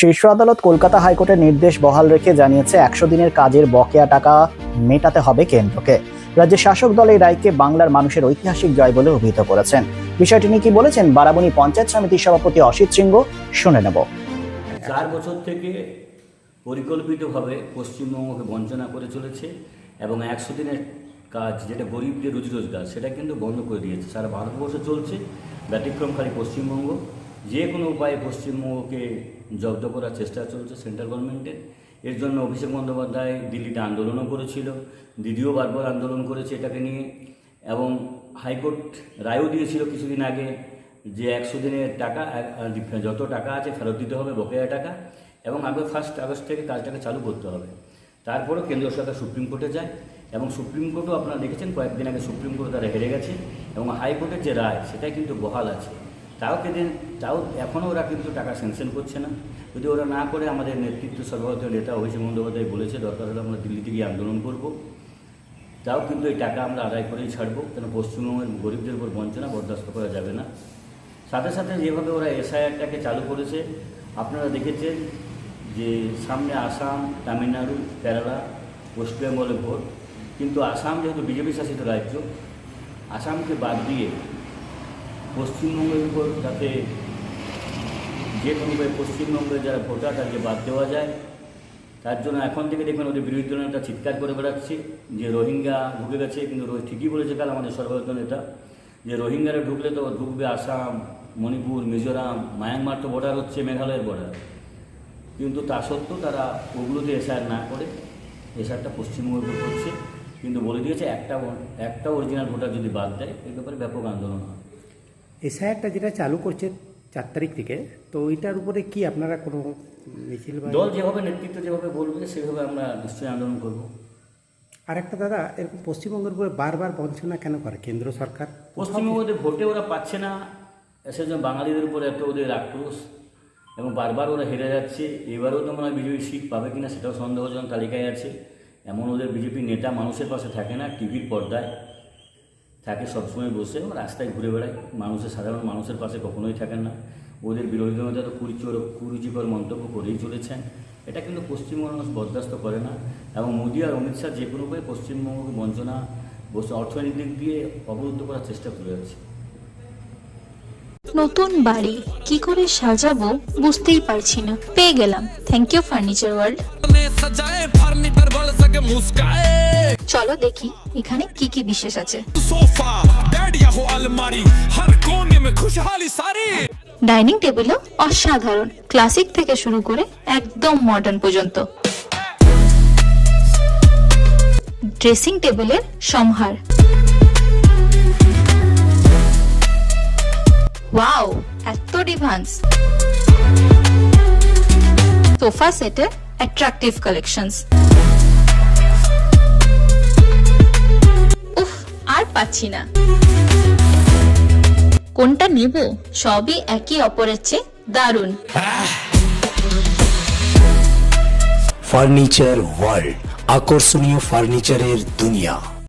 শীর্ষ আদালত কলকাতা হাইকোর্টের নির্দেশ বহাল রেখে জানিয়েছে, একশো দিনের কাজের বকেয়া টাকা মেটাতে হবে কেন্দ্রকে। রাজ্যের শাসক দল এই রায়কে বাংলার মানুষের ঐতিহাসিক জয় বলে অভিহিত করেছেন। বিষয়টি নিয়ে কি বলেছেন বারাবণী পঞ্চায়েত সমিতির সভাপতি অসিত সিংহ, শুনে নেব। চার বছর থেকে পরিকল্পিতভাবে পশ্চিমবঙ্গকে বঞ্চনা করে চলেছে এবং একশো দিনের কাজ যেটা গরিবদের রুজি রোজগার, সেটা কিন্তু বন্ধ করে দিয়েছে। সারা ভারতবর্ষে চলছে ব্যতিক্রমকারী পশ্চিমবঙ্গ। যে কোনো উপায়ে পশ্চিমবঙ্গকে জব্দ করার চেষ্টা চলছে সেন্ট্রাল গভর্নমেন্টের এর জন্য অভিষেক বন্দ্যোপাধ্যায় দিল্লিতে আন্দোলনও করেছিল, দিদিও বারবার আন্দোলন করেছে এটাকে নিয়ে, এবং হাইকোর্ট রায়ও দিয়েছিল কিছুদিন আগে যে একশো দিনের টাকা যত টাকা আছে ফেরত দিতে হবে, বকেয়া টাকা, এবং আগে ফার্স্ট আগস্ট থেকে কাজটাকে চালু করতে হবে। তারপরেও কেন্দ্রীয় সরকার সুপ্রিম কোর্টে যায়, এবং সুপ্রিম কোর্টও আপনারা দেখেছেন কয়েকদিন আগে সুপ্রিম কোর্টে তারা হেরে গেছে, এবং হাইকোর্টের যে রায়, সেটাই কিন্তু বহাল আছে। তাও কেদিন, তাও এখনও ওরা কিন্তু টাকা স্যাংশন করছে না। যদি ওরা না করে, আমাদের নেতৃত্ব সর্বভারতীয় নেতা অভিষেক বন্দ্যোপাধ্যায় বলেছে, দরকার হলে আমরা দিল্লিতে গিয়ে আন্দোলন করব। তাও কিন্তু এই টাকা আমরা আদায় করেই ছাড়বো, কেন পশ্চিমবঙ্গের গরিবদের উপর বঞ্চনা বরদাস্ত করা যাবে না। সাথে সাথে যেভাবে ওরা এসআইআরটাকে চালু করেছে, আপনারা দেখেছেন যে সামনে আসাম, তামিলনাড়ু, কেরালা, ওয়েস্ট বেঙ্গলে ভোট। কিন্তু আসাম যেহেতু বিজেপি শাসিত রাজ্য, আসামকে বাদ দিয়ে পশ্চিমবঙ্গের উপর যাতে যে কোনোভাবে পশ্চিমবঙ্গের যারা ভোটার, তাদেরকে বাদ দেওয়া যায়। তার জন্য এখন থেকে দেখবেন ওদের বিরোধী দল নেতা চিৎকার করে বেড়াচ্ছে যে রোহিঙ্গা ঢুকে গেছে, কিন্তু ঠিকই বলেছে কাল আমাদের সর্বভারতীয় নেতা, যে রোহিঙ্গারা ঢুকলে তো ঢুকবে আসাম, মণিপুর, মিজোরাম, মায়ানমার তো বর্ডার হচ্ছে, মেঘালয়ের বর্ডার কিন্তু তা সত্ত্বেও তারা ওগুলোতে এসআর না করে, এসআরটা পশ্চিমবঙ্গের উপর করছে কিন্তু বলে দিয়েছে একটা একটা অরিজিনাল ভোটার যদি বাদ দেয় এই ব্যাপারে ব্যাপক আন্দোলন হয় এসআইআরটা যেটা চালু করছে চার তারিখ থেকে তো ওইটার উপরে কি আপনারা কোনো মিছিল বা দল যেভাবে নেতৃত্ব যেভাবে বলবে সেভাবে আমরা নিশ্চয়ই আন্দোলন করব। আর একটা দাদা এরকম পশ্চিমবঙ্গের উপরে বারবার বঞ্চনা কেন করে কেন্দ্র সরকার? পশ্চিমবঙ্গতে ভোটে ওরা পাচ্ছে না সেজন্য বাঙালিদের উপরে এত ওদের আক্রোশ এবং বারবার ওরা হেরে যাচ্ছে। এবারেও তো মনে হয় বিজেপি সিট পাবে কিনা সেটাও সন্দেহজনক তালিকায় আছে। এমন ওদের বিজেপি নেতা মানুষের পাশে থাকে না টিভির পর্দায়। থাকে সবসময় বসে এবং রাস্তায় ঘুরে বেড়ায়। মানুষের সাধারণ মানুষের পাশে কখনোই থাকেন না। ওদের বিরোধী নেতা তো কুরুচিকর কুরুচিকর মন্তব্য করেই চলেছেন। এটা কিন্তু পশ্চিমবঙ্গ মানুষ বরদাস্ত করে না। এবং মোদী আর অমিত শাহ যে কোনো উপায়ে পশ্চিমবঙ্গকে বঞ্চনা বসে অর্থনৈতিক দিক দিয়ে অবরুদ্ধ করার চেষ্টা করে যাচ্ছে। নতুন বাড়ি কি করে সাজাবো বুঝতেই পারছি না। পেয়ে গেলাম। থ্যাংক ইউ ফার্নিচার ওয়ার্ল্ড চলো দেখি এখানে কি কি বিশেষ আছে। ডাইনিং টেবিল অসাধারণ ক্লাসিক থেকে শুরু করে একদম মডার্ন পর্যন্ত। ড্রেসিং টেবিলের সম্ভার। ওয়াও এত ডিভান্স সোফা সেটের অ্যাট্রাকটিভ কালেকশনস আর পাচ্ছি না। কোনটা নেব? সবই একই অপরের চেয়ে দারুণ। ফার্নিচার ওয়ার্ল্ড, আকর্ষণীয় ফার্নিচারের দুনিয়া।